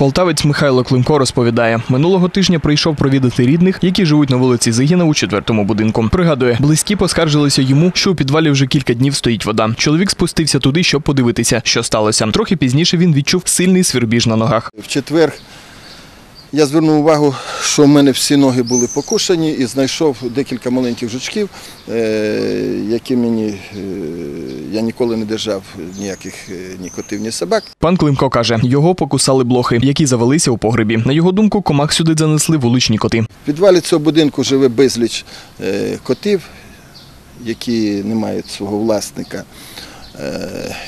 Полтавець Михайло Климко розповідає, минулого тижня прийшов провідати рідних, які живуть на вулиці Зигіна у четвертому будинку. Пригадує, близькі поскаржилися йому, що у підвалі вже кілька днів стоїть вода. Чоловік спустився туди, щоб подивитися, що сталося. Трохи пізніше він відчув сильний свірбіж на ногах. В четвер я звернув увагу, що в мене всі ноги були покушені і знайшов декілька маленьких жучків, е, які мені е, я ніколи не держав ніяких е, ні котів, ні собак. Пан Климко каже, його покусали блохи, які завелися у погребі. На його думку, комах сюди занесли вуличні коти. В підвалі цього будинку живе безліч котів, які не мають свого власника,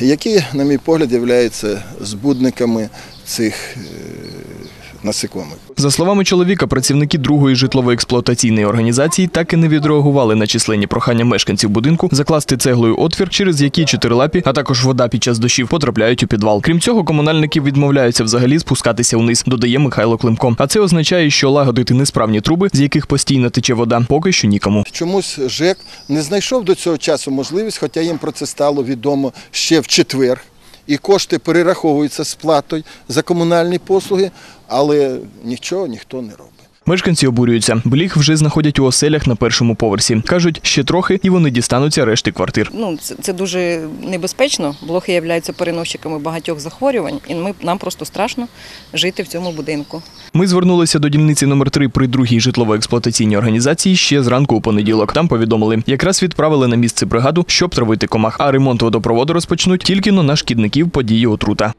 які, на мій погляд, являються збудниками цих насекомих. За словами чоловіка, працівники другої житлово-експлуатаційної організації так і не відреагували на численні прохання мешканців будинку закласти цеглою отвір, через який чотирилапі, а також вода під час дощів потрапляють у підвал. Крім цього, комунальники відмовляються взагалі спускатися вниз, додає Михайло Климко. А це означає, що лагодити несправні труби, з яких постійно тече вода, поки що нікому. Чомусь ЖЕК не знайшов до цього часу можливість, хоча їм про це стало відомо ще в четвер. І кошти перераховуються з платою за комунальні послуги, але нічого ніхто не робить. Мешканці обурюються. Бліг вже знаходять у оселях на першому поверсі. кажуть, ще трохи, і вони дістануться решти квартир. Ну, це, це дуже небезпечно. Блохи являються переносчиками багатьох захворювань, і ми, нам просто страшно жити в цьому будинку. Ми звернулися до дільниці номер 3 при другій житлово-експлуатаційній організації ще зранку у понеділок. Там повідомили, якраз відправили на місце бригаду, щоб травити комах. А ремонт водопроводу розпочнуть тільки на шкідників події отрута.